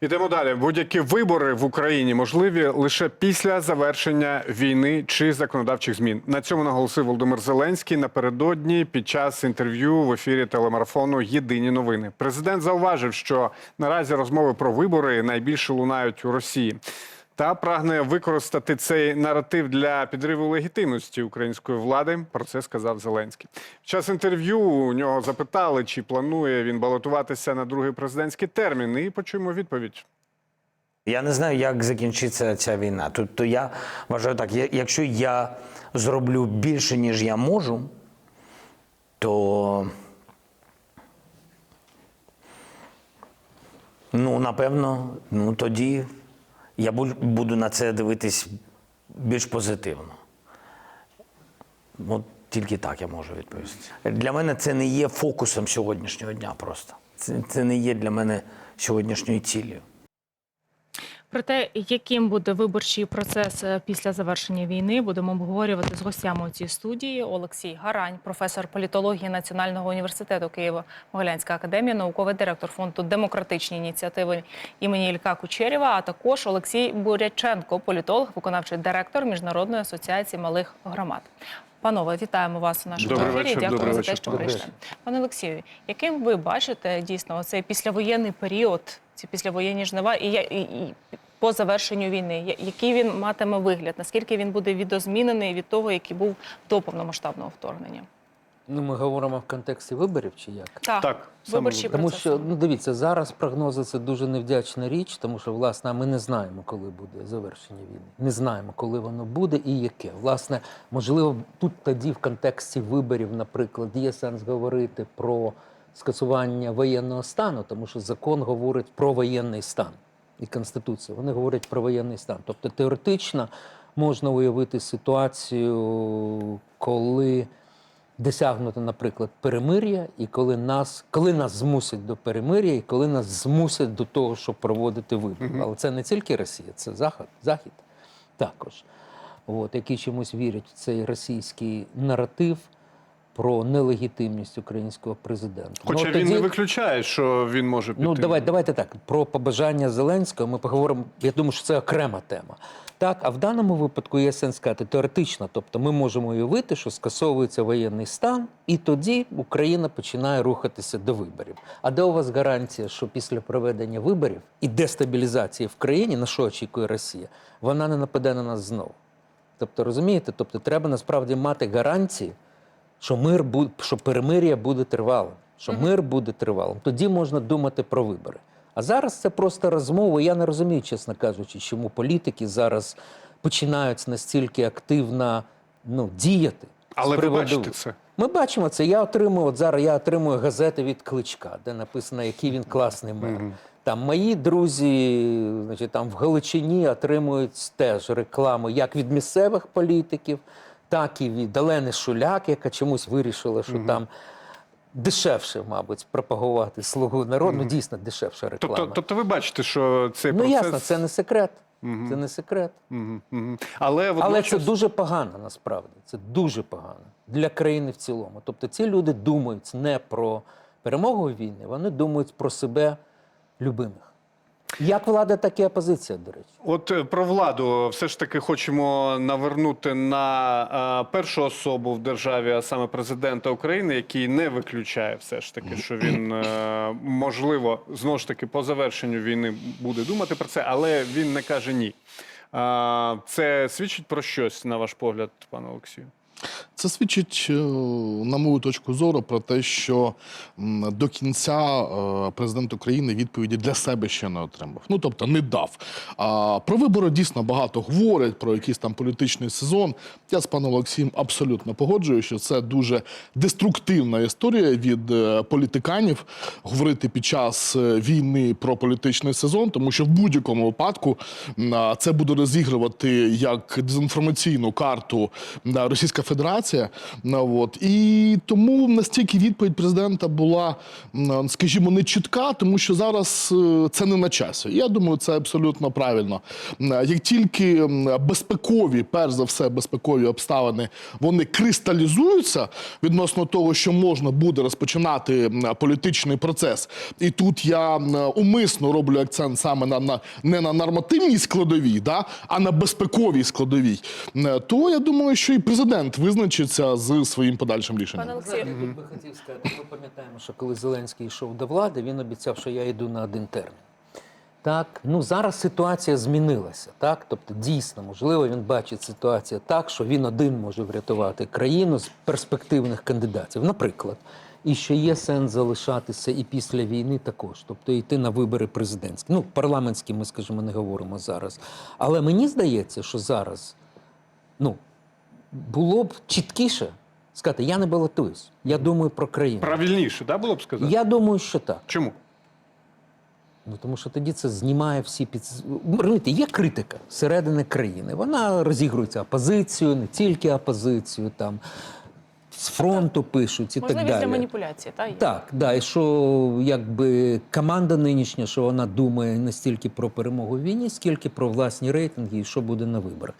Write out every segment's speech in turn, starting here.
Ідемо далі. Будь-які вибори в Україні можливі лише після завершення війни чи законодавчих змін. На цьому наголосив Володимир Зеленський напередодні під час інтерв'ю в ефірі телемарафону Єдині новини. Президент зауважив, що наразі розмови про вибори найбільше лунають у Росії. Та прагне використати цей наратив для підриву легітимності української влади. Про це сказав Зеленський. Під час інтерв'ю у нього запитали, чи планує він балотуватися на другий президентський термін. І почуємо відповідь. Я не знаю, як закінчиться ця війна. Тобто я вважаю так, якщо я зроблю більше, ніж я можу, то ну, напевно, ну тоді я буду на це дивитись більш позитивно. От тільки так я можу відповісти. Для мене це не є фокусом сьогоднішнього дня просто. Це, це не є для мене сьогоднішньою ціллю. Про те, яким буде виборчий процес е, після завершення війни, будемо обговорювати з гостями у цій студії. Олексій Гарань, професор політології Національного університету Києво-Могилянська академія, науковий директор фонду демократичні ініціативи імені Ілька Кучерєва, а також Олексій Буряченко, політолог, виконавчий директор Міжнародної асоціації малих громад. Панове, вітаємо вас у нашому Добрий ефірі. вечір, Дякую добрий за те, що Добрий прийшли. Пане Олексію, яким ви бачите дійсно цей післявоєнний період, ці післявоєнні жнива, і, і, і по завершенню війни, який він матиме вигляд? Наскільки він буде відозмінений від того, який був до повномасштабного вторгнення? Ну, ми говоримо в контексті виборів чи як? Так, Так, саме виборчий Тому що ну дивіться, зараз прогнози це дуже невдячна річ, тому що власне ми не знаємо, коли буде завершення війни. Не знаємо, коли воно буде і яке. Власне, можливо, тут тоді в контексті виборів, наприклад, є сенс говорити про скасування воєнного стану, тому що закон говорить про воєнний стан і конституція. Вони говорять про воєнний стан. Тобто теоретично можна уявити ситуацію, коли досягнуто, наприклад, перемир'я, і коли нас, коли нас змусять до перемир'я, і коли нас змусять до того, щоб проводити вибори. Але це не тільки Росія, це Захід, Захід також. От, які чомусь вірять в цей російський наратив про нелегітимність українського президента. Хоча Ну, він тоді- не виключає, що він може піти. Ну, давай, давайте так. Про побажання Зеленського ми поговоримо. Я думаю, що це окрема тема. Так, а в даному випадку є сенс сказати теоретично. Тобто ми можемо уявити, що скасовується воєнний стан, і тоді Україна починає рухатися до виборів. А де у вас гарантія, що після проведення виборів і дестабілізації в країні, на що очікує Росія, вона не нападе на нас знову? Тобто, розумієте, тобто треба насправді мати гарантії, що мир буде, що перемир'я буде тривалим, що мир буде тривалим. Тоді можна думати про вибори. А зараз це просто розмова. Я не розумію, чесно кажучи, чому політики зараз починають настільки активно ну, діяти. Але ви бачите це. Ми бачимо це. Я отримую, от зараз я отримую газети від Кличка, де написано, який він класний мер. Там мої друзі, значить, там в Галичині отримують теж рекламу як від місцевих політиків, так і від Олени Шуляк, яка чомусь вирішила, що там дешевше, мабуть, пропагувати слугу народу. Ну, дійсно, дешевша реклама. Тобто, тобто ви бачите, що цей ну ясно, це не секрет. Це не секрет. Мгм, мгм. Але, Але водночас... це дуже погано насправді. Це дуже погано для країни в цілому. Тобто ці люди думають не про перемогу війни, вони думають про себе любимих. Як влада, так і опозиція, до речі. От е, про владу все ж таки хочемо навернути на е, першу особу в державі, а саме президента України, який не виключає все ж таки, що він е, можливо знову ж таки по завершенню війни буде думати про це, але він не каже ні. Це свідчить про щось, на ваш погляд, пане Олексію? Це свідчить, е, на мою точку зору, про те, що до кінця е, президент України відповіді для себе ще не отримав. Ну тобто не дав. А про вибори дійсно багато говорять про якийсь там політичний сезон. Я з паном Олексієм абсолютно погоджую, що це дуже деструктивна історія від е, політиканів говорити під час війни про політичний сезон, тому що в будь-якому випадку це буде розігрувати як дезінформаційну карту Російська Федерація. Ситуація. От. І тому настільки відповідь президента була, скажімо, не чітка, тому що зараз е, це не на часі. Я думаю, це абсолютно правильно. Як тільки безпекові, перш за все, безпекові обставини вони кристалізуються відносно того, що можна буде розпочинати політичний процес, і тут я умисно роблю акцент саме на, на не на нормативній складовій, да, а на безпековій складовій, то я думаю, що і президент визначиться з своїм подальшим рішенням. Пане Олексію, Знаєте, тут би хотів сказати, ми пам'ятаємо, що коли Зеленський йшов до влади, він обіцяв, що я йду на один термін. Так, ну зараз ситуація змінилася. Так, тобто, дійсно, можливо, він бачить ситуацію так, що він один може врятувати країну з перспективних кандидатів. Наприклад, і що є сенс залишатися і після війни також, тобто йти на вибори президентські. Ну, парламентські, ми скажімо, не говоримо зараз. Але мені здається, що зараз ну, було б чіткіше сказати, я не балотуюсь, я думаю про країну. Правильніше, да, було б сказати? Я думаю, що так. Чому? Ну тому що тоді це знімає всі під Розумієте, є критика всередини країни. Вона розігрується опозицію, не тільки опозицію, там з фронту пишуть і так можливість далі. для маніпуляції, та є. Так, да, і що якби команда нинішня, що вона думає не стільки про перемогу в війні, скільки про власні рейтинги і що буде на виборах.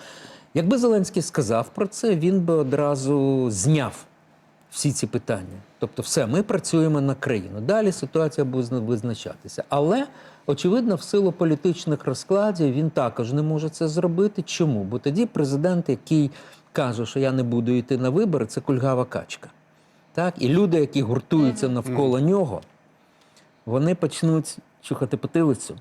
Якби Зеленський сказав про це, він би одразу зняв всі ці питання. Тобто, все, ми працюємо на країну. Далі ситуація буде визначатися. Але, очевидно, в силу політичних розкладів він також не може це зробити. Чому? Бо тоді президент, який каже, що я не буду йти на вибори, це кульгава качка. Так? І люди, які гуртуються навколо нього, вони почнуть чухати потилицю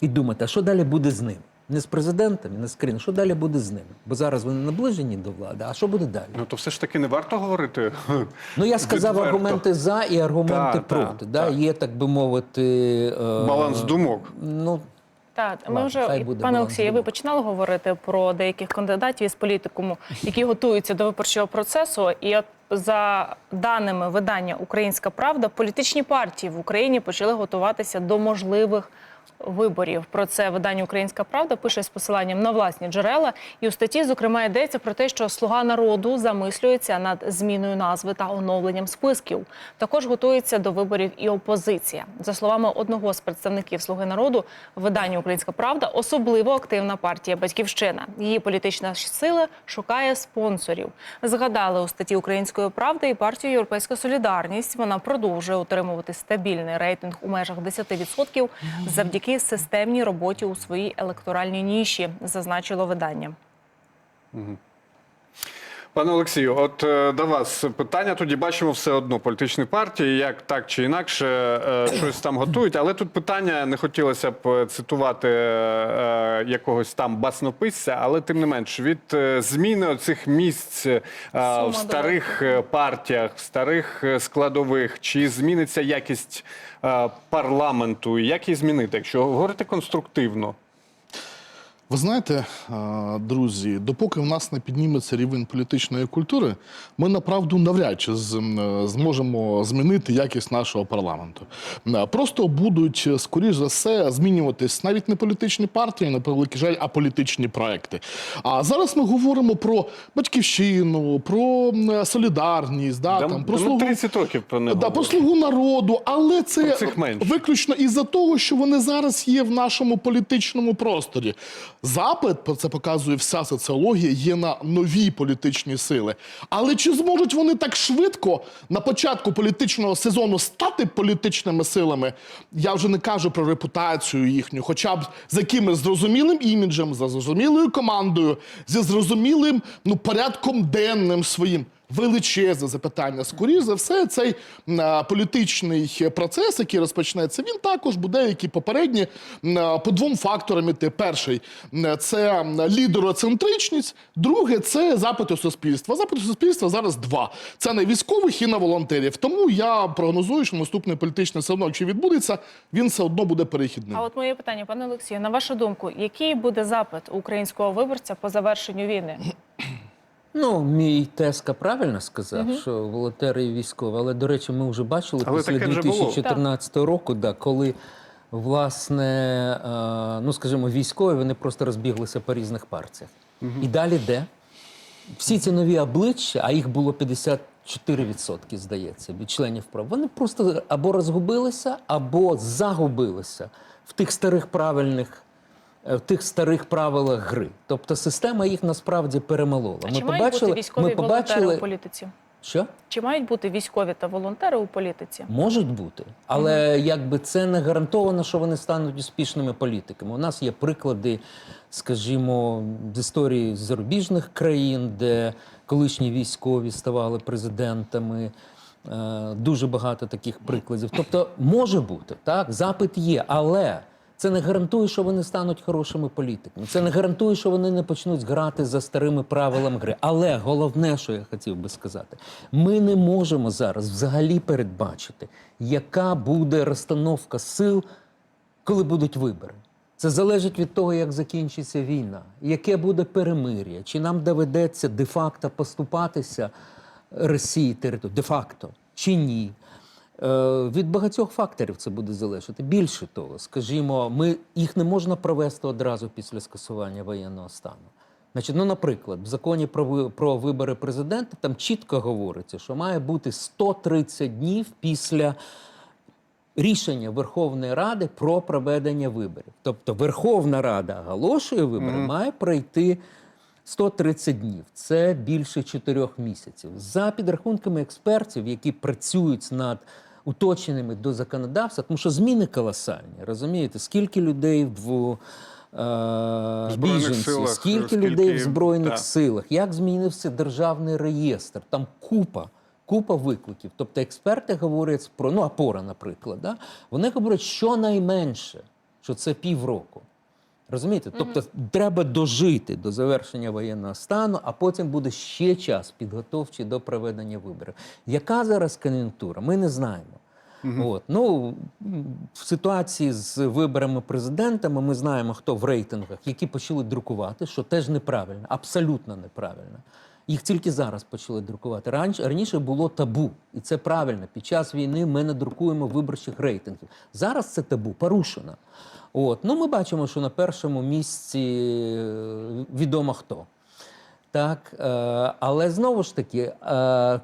і думати, а що далі буде з ним? Не з президентом, не з країною, що далі буде з ним? Бо зараз вони наближені до влади, а що буде далі? Ну то все ж таки не варто говорити. Ну, я сказав Відверто. аргументи за і аргументи Так, проти. так, да? так. Є, так би мовити, е, Баланс думок. Ну, Так, ми вже буде пане Олексію, ви починали говорити про деяких кандидатів із політикуму, які готуються до виборчого процесу. І от за даними видання Українська Правда, політичні партії в Україні почали готуватися до можливих. Виборів про це видання Українська Правда пише з посиланням на власні джерела. І у статті, зокрема, йдеться про те, що слуга народу замислюється над зміною назви та оновленням списків. Також готується до виборів і опозиція. За словами одного з представників Слуги народу, видання Українська Правда особливо активна партія Батьківщина. Її політична сила шукає спонсорів. Згадали у статті Української правди і партію Європейська Солідарність. Вона продовжує отримувати стабільний рейтинг у межах 10% завдяки системній роботі у своїй електоральній ніші, зазначило видання. Пане Олексію, от е, до вас питання. Тоді бачимо все одно політичні партії, як так чи інакше е, щось там готують. Але тут питання не хотілося б е, цитувати якогось там баснописця, але тим не менш від зміни цих місць е, в старих партіях, в старих складових, чи зміниться якість парламенту? Як її змінити, якщо говорити конструктивно? Ви знаєте, е, друзі, допоки в нас не підніметься рівень політичної культури, ми направду навряд чи зможемо змінити якість нашого парламенту. Е, Просто будуть, е, скоріш за все, змінюватись навіть не політичні партії, на превеликий жаль, а політичні проекти. А зараз ми говоримо про батьківщину, про солідарність, да, Да, там, про ну, слугу. 30 років про не Да, про слугу народу, але це виключно із-за того, що вони зараз є в нашому політичному просторі. Запит, це показує вся соціологія, є на нові політичні сили. Але чи зможуть вони так швидко на початку політичного сезону стати політичними силами? Я вже не кажу про репутацію їхню, хоча б з якимось зрозумілим іміджем, за зрозумілою командою, зі зрозумілим ну, порядком денним своїм. Величезне запитання. Скоріше за все, цей м, політичний процес, який розпочнеться, він також буде, як і попередні, м, по двом факторам іти. Перший це лідероцентричність, друге це запити суспільства. Запити суспільства зараз два: це на військових і на волонтерів. Тому я прогнозую, що наступний політичний одно, якщо відбудеться, він все одно буде перехідним. А от моє питання, пане Олексію, на вашу думку, який буде запит українського виборця по завершенню війни? Ну, мій Теска правильно сказав, що волонтери і військові. Але, до речі, ми вже бачили Але після таке було. 2014 року, да, коли. Власне, е, ну скажімо, військові вони просто розбіглися по різних партіях. І далі де? всі ці нові обличчя, а їх було 54%, здається, від членів прав, вони просто або розгубилися, або загубилися в тих старих правильних. Е, В тих старих правилах гри, тобто система їх насправді перемолола. А чи мають бути військові ми волонтери побачили, у політиці? що Чи мають бути військові та волонтери у політиці? Можуть бути, але якби це не гарантовано, що вони стануть успішними політиками. У нас є приклади, скажімо, з історії зарубіжних країн, де колишні військові ставали президентами. Е, Дуже багато таких прикладів. Тобто, може бути так, запит є, але це не гарантує, що вони стануть хорошими політиками. Це не гарантує, що вони не почнуть грати за старими правилами гри. Але головне, що я хотів би сказати, ми не можемо зараз взагалі передбачити, яка буде розстановка сил, коли будуть вибори. Це залежить від того, як закінчиться війна, яке буде перемир'я, чи нам доведеться де-факто поступатися Росії території, де-факто, чи ні. Е, Від багатьох факторів це буде залежати. Більше того, скажімо, ми їх не можна провести одразу після скасування воєнного стану. Значить, ну, наприклад, в законі про, про вибори президента там чітко говориться, що має бути 130 днів після рішення Верховної Ради про проведення виборів. Тобто Верховна Рада оголошує вибори, має пройти 130 днів. Це більше 4 місяців. За підрахунками експертів, які працюють над уточненими до законодавства, тому що зміни колосальні. Розумієте, скільки людей в е, біженці, скільки, скільки- людей в збройних так. силах, як змінився державний реєстр, там купа. Купа викликів. Тобто експерти говорять про ну опора, наприклад, да? вони говорять, що найменше, що це півроку. Розумієте? Тобто треба дожити до завершення воєнного стану, а потім буде ще час підготовчий до проведення виборів. Яка зараз кон'юнктура? Ми не знаємо. От. Ну, в ситуації з виборами президентами ми знаємо, хто в рейтингах, які почали друкувати, що теж неправильно, абсолютно неправильно. Їх тільки зараз почали друкувати. Раніше, раніше було табу, і це правильно. Під час війни ми не друкуємо виборчих рейтингів. Зараз це табу порушено. От. Ну, ми бачимо, що на першому місці е, відомо хто. Так, е, але знову ж таки, е,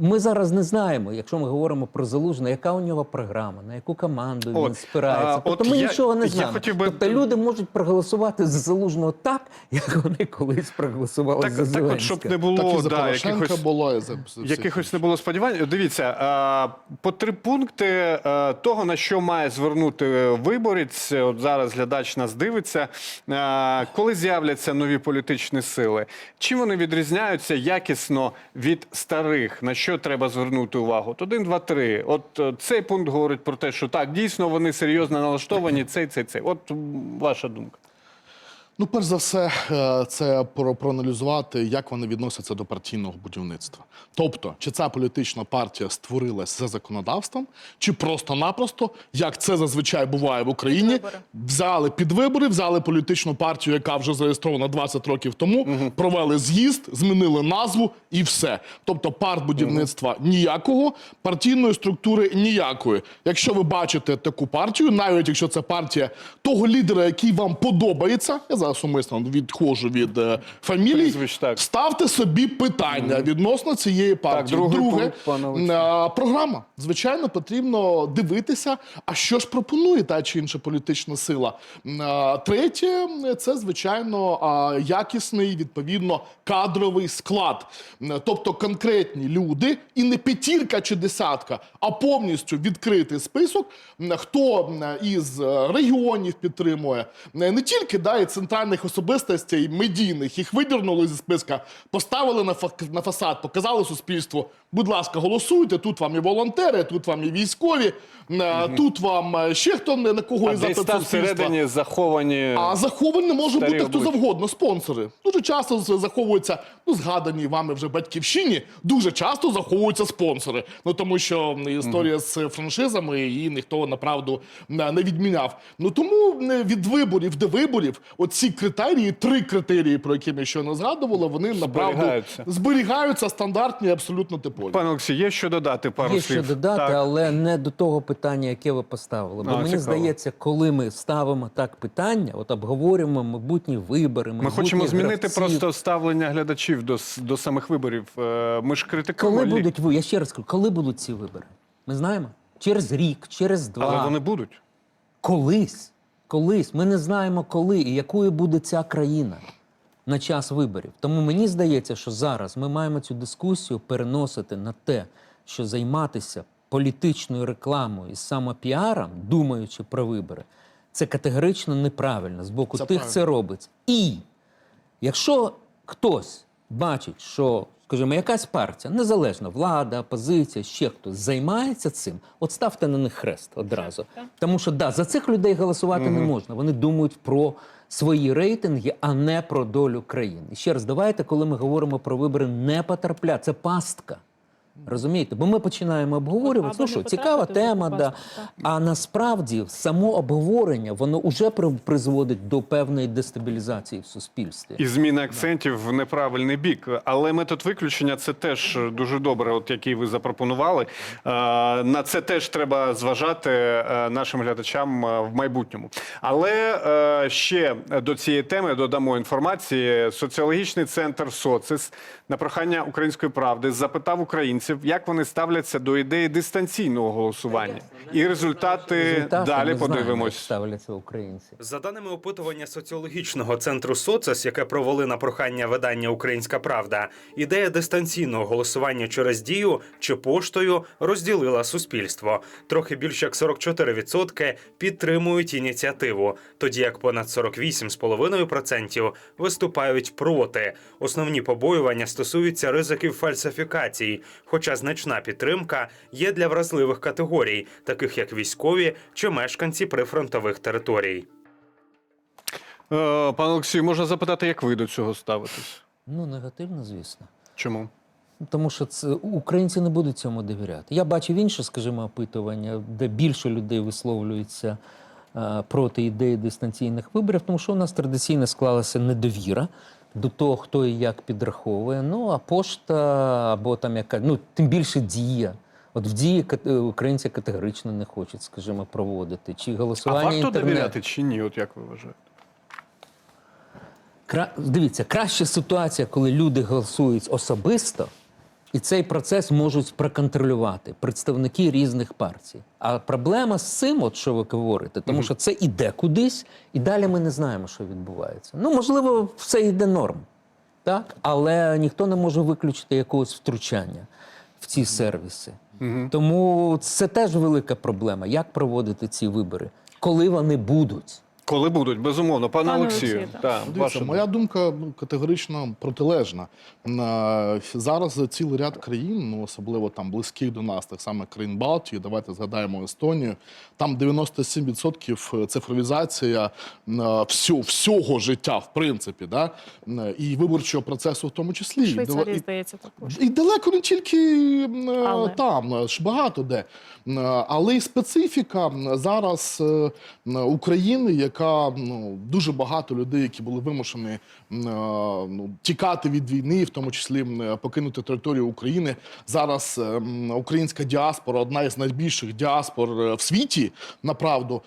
ми зараз не знаємо, якщо ми говоримо про залужне, яка у нього програма, на яку команду він От, спирається. тобто от ми я- нічого не я знаємо. хотів би- Тобто люди можуть проголосувати за залужного так, як вони колись проголосували Так, за так от, щоб не було так і за да, якихось було, і за, за Якихось не було сподівань. Дивіться, а, по три пункти а, того, на що має звернути виборець. От зараз глядач нас дивиться. А, Коли з'являться нові політичні сили, чим вони відрізняються якісно від старих? На що треба звернути увагу? От один, два, три. От е, цей пункт говорить про те, що так, дійсно вони серйозно налаштовані. Цей, цей, цей. От ваша думка. Ну, перш за все, е, це про проаналізувати, як вони відносяться до партійного будівництва. Тобто, чи ця політична партія створилась за законодавством, чи просто-напросто, як це зазвичай буває в Україні, вибори. взяли під вибори, взяли політичну партію, яка вже зареєстрована 20 років тому, провели з'їзд, змінили назву і все. Тобто, партбудівництва ніякого, партійної структури ніякої. Якщо ви бачите таку партію, навіть якщо це партія того лідера, який вам подобається, я зараз умисно відходжу від е, фамілій, Прізвищ, так. ставте собі питання відносно цієї партії. другий Друге, пункт, пане е, програма. Звичайно, потрібно дивитися, а що ж пропонує та чи інша політична сила. Е, Третє, це звичайно е, якісний, відповідно, кадровий склад. Е, Тобто конкретні люди, і не п'ятірка чи десятка, а повністю відкритий список, е, хто е, із е, регіонів підтримує, е, не тільки да, і центральних особистостей медійних, їх видірнули зі списка, поставили на, на фасад, показали суспільству. Будь ласка, голосуйте. Тут вам і волонтери, тут вам і військові, е, тут вам е, ще хто не на кого А із десь запит там суспільства. всередині заховані. А захований може бути хто завгодно, спонсори. Дуже часто заховуються, ну згадані вами вже батьківщині, дуже часто заховуються спонсори. Ну тому що історія з франшизами її ніхто направду не відміняв. Ну тому від виборів до виборів, оці ці критерії, три критерії, про які ми щойно згадували, вони направду Зберігаються. зберігаються стандартні, абсолютно типові. Пане Олексій, є що додати пару Є слів? що додати, Так. але не до того питання, яке ви поставили. Бо А, мені цікаво. здається, коли ми ставимо так питання, от обговорюємо майбутні вибори, Ми хочемо змінити гравців. просто ставлення глядачів до, с- до самих виборів. Е, Ми ж критикуємо. Коли лі- будуть ви? Я ще раз кажу, коли будуть ці вибори? Ми знаємо? Через рік, через два. Але вони будуть. Колись. Колись. Ми не знаємо коли і якою буде ця країна на час виборів. Тому мені здається, що зараз ми маємо цю дискусію переносити на те, що займатися політичною рекламою і самопіаром, думаючи про вибори, це категорично неправильно з боку Це тих, правильно. це робить. І якщо хтось бачить, що, скажімо, якась партія, незалежно, влада, опозиція, ще хтось займається цим, от ставте на них хрест одразу. Тому що да, за цих людей голосувати не можна. Вони думають про свої рейтинги, а не про долю країни. І ще раз, давайте, коли ми говоримо про вибори, не потерпля. Це пастка. Розумієте? Бо ми починаємо обговорювати. Аби Ну що, цікава тема, да. А насправді само обговорення воно вже при- призводить до певної дестабілізації в суспільстві. І зміна акцентів в неправильний бік. Але метод виключення це теж дуже добре, от який ви запропонували. На це теж треба зважати е, нашим глядачам е, в майбутньому. Але е, ще до цієї теми додамо інформації. Соціологічний центр СОЦИС на прохання української правди запитав українців, як вони ставляться до ідеї дистанційного голосування. І результати Результати далі подивимось. ставляться українці. За даними опитування соціологічного центру «Соцес», яке провели на прохання видання Українська Правда, ідея дистанційного голосування через дію чи поштою розділила суспільство. Трохи більше як 44% підтримують ініціативу, тоді як понад 48,5% виступають проти. Основні побоювання стосуються ризиків фальсифікацій, хоча значна підтримка є для вразливих категорій, таких як військові чи мешканці прифронтових територій. Е, Пане Олексію, можна запитати, як ви до цього ставитесь? Ну, негативно, звісно. Чому? Тому що це українці не будуть цьому довіряти. Я бачив інше, скажімо, опитування, де більше людей висловлюються е, проти ідеї дистанційних виборів, тому що у нас традиційно склалася недовіра до того, хто і як підраховує. Ну а пошта або там яка, ну тим більше дія. От в дії е, українці категорично не хочуть, скажімо, проводити. Чи А голосування варто інтернет. довіряти чи ні? От як ви вважаєте? Кра... Дивіться, краща ситуація, коли люди голосують особисто, і цей процес можуть проконтролювати представники різних партій. А проблема з цим, от що ви говорите, тому що це іде кудись, і далі ми не знаємо, що відбувається. Ну, можливо, все йде норм, так? але ніхто не може виключити якогось втручання в ці сервіси. Тому це теж велика проблема. Як проводити ці вибори, коли вони будуть? Коли будуть, безумовно. Пане, Пане Олексію, Олексію, так. та, Дивіться, ваша моя думка категорично протилежна. Е, Зараз цілий ряд країн, ну особливо там близьких до нас, так само країн Балтії, давайте згадаємо Естонію. Там 97% цифровізація е, всього, всього життя, в принципі, да? Е, і виборчого процесу в тому числі. І і- здається, також. і далеко не тільки е, Але. там, е, ж багато де. Е, Але й специфіка зараз е, України, яка ну, дуже багато людей, які були вимушені е, ну, тікати від війни, в тому числі покинути територію України. Зараз українська діаспора одна із найбільших діаспор в світі, направду.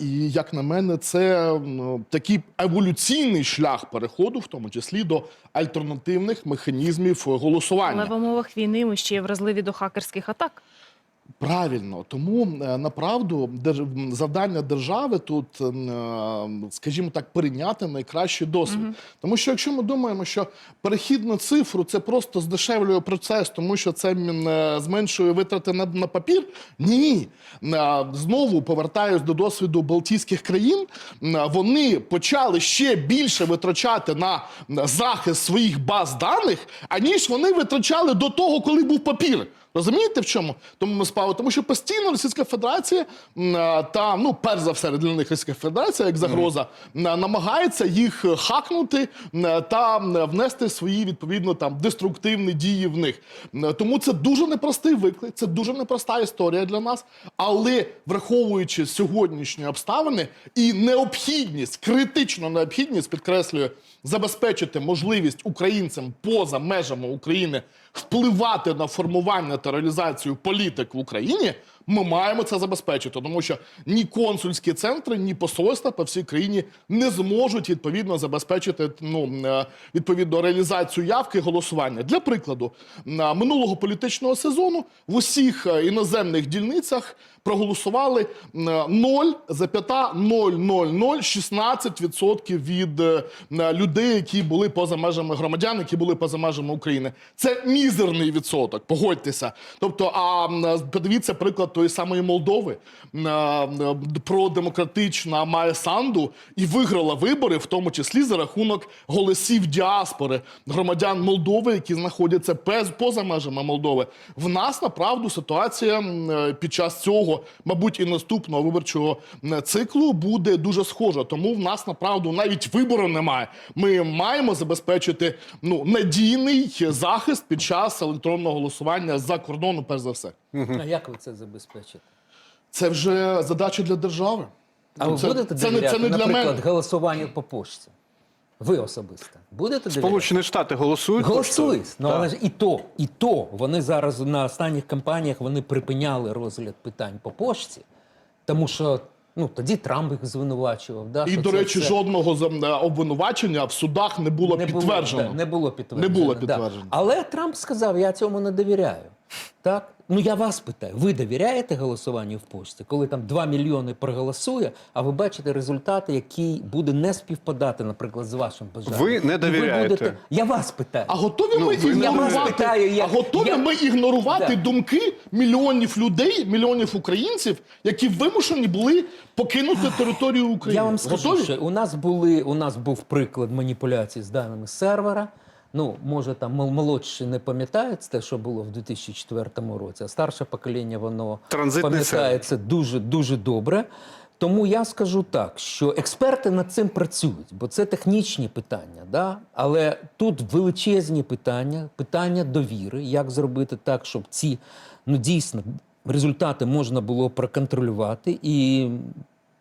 І як на мене, це такий еволюційний шлях переходу, в тому числі до альтернативних механізмів голосування. Але в умовах війни ми ще є вразливі до хакерських атак. Правильно, тому е, направду завдання держави тут, е, скажімо так, перейняти найкращий досвід. Тому що якщо ми думаємо, що перехід на цифру це просто здешевлює процес, тому що це е, зменшує витрати на, на папір. Ні, знову повертаюсь до досвіду Балтійських країн. Вони почали ще більше витрачати на захист своїх баз даних, аніж вони витрачали до того, коли був папір. Розумієте в чому? Тому ми справа, тому що постійно Російська Федерація та ну перш за все для них Російська Федерація як загроза намагається їх е, хакнути та внести свої відповідно там деструктивні дії в них. Тому це дуже непростий виклик, це дуже непроста історія для нас. Але враховуючи сьогоднішні обставини і необхідність, критичну необхідність, підкреслюю, забезпечити можливість українцям поза межами України впливати на формування та реалізацію політик в Україні, ми маємо це забезпечити, тому що ні консульські центри, ні посольства по всій країні не зможуть відповідно забезпечити ну е, відповідно реалізацію явки голосування. Для прикладу, минулого політичного сезону в усіх е, іноземних дільницях проголосували е, 0,00016% від е, людей, які були поза межами громадян, які були поза межами України. Це мізерний відсоток, погодьтеся. Тобто, а подивіться приклад тої самої Молдови. Продемократична має санду і виграла вибори, в тому числі за рахунок голосів діаспори громадян Молдови, які знаходяться поза межами Молдови. В нас направду ситуація е, під час цього, мабуть, і наступного виборчого циклу буде дуже схожа. Тому в нас направду навіть вибору немає. Ми маємо забезпечити ну надійний захист під час електронного голосування за кордону, перш за все. А як ви це забезпечите? Це вже задача для держави. А Ну, ви це, будете це, довіряти, це не для наприклад, мене. голосуванню по пошті? Ви особисто будете довіряти? Сполучені Штати голосують. Голосують. Ну, але ж і то, і то вони зараз на останніх кампаніях вони припиняли розгляд питань по пошті, тому що ну тоді Трамп їх звинувачував. Да, І, що до це речі, все жодного е, обвинувачення в судах не було не підтверджено. Було, да, не було підтверджено. Не було да. підтверджено. Але Трамп сказав: я цьому не довіряю. Так? Ну я вас питаю, ви довіряєте голосуванню в пошті, коли там 2 мільйони проголосує, а ви бачите результати, який буде не співпадати, наприклад, з вашим бажанням. Ви не довіряєте. Я вас питаю. А готові Ну, ми ви ігнорувати, Я питаю, я- а готові я- ми ігнорувати Да. думки мільйонів людей, мільйонів українців, які вимушені були покинути територію України? Я вам скажу, готові? що у нас були у нас був приклад маніпуляцій з даними сервера. Ну, може, там мол- молодші не пам'ятають те, що було в 2004 році, а старше покоління воно пам'ятає це дуже дуже добре. Тому я скажу так, що експерти над цим працюють, бо це технічні питання, да? але тут величезні питання, питання довіри, як зробити так, щоб ці ну дійсно результати можна було проконтролювати і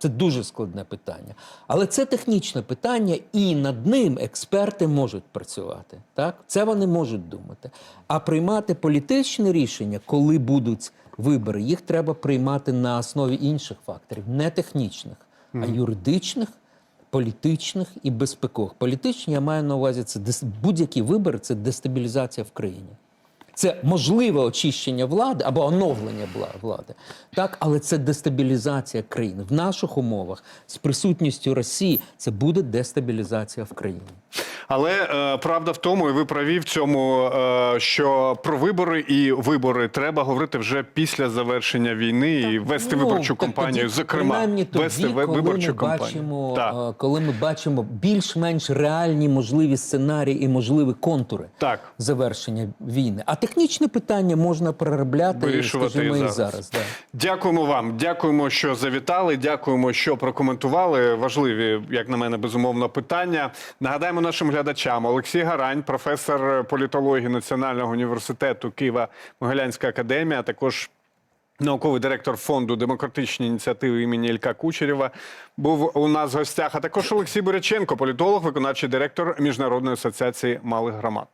це дуже складне питання. Але це технічне питання, і над ним експерти можуть працювати. Так? Це вони можуть думати. А приймати політичне рішення, коли будуть вибори, їх треба приймати на основі інших факторів, не технічних, а юридичних. Політичних і безпекових. Політичні я маю на увазі це будь-які вибори це дестабілізація в країні. Це можливе очищення влади або оновлення вла- влади, так, але це дестабілізація країни. В наших умовах з присутністю Росії це буде дестабілізація в країні. Але е, правда в тому, і ви праві в цьому, е, що про вибори і вибори треба говорити вже після завершення війни і вести Ну, виборчу так кампанію. тоді, зокрема, тоді, вести коли виборчу ми кампанію. бачимо, Так. е, коли ми бачимо більш-менш реальні можливі сценарії і можливі контури Так. завершення війни. А технічне питання можна переробляти, Вирішувати скажімо, і і зараз. зараз. да. Дякуємо вам. Дякуємо, що завітали. Дякуємо, що прокоментували. Важливі, як на мене, безумовно, питання. Нагадаємо нашим глядачам: Олексій Гарань, професор політології Національного університету Києва Могилянська академія, а також. Науковий директор фонду демократичні ініціативи імені Ілька Кучерєва був у нас в гостях. А також Олексій Буряченко, політолог, виконавчий директор Міжнародної асоціації малих громад.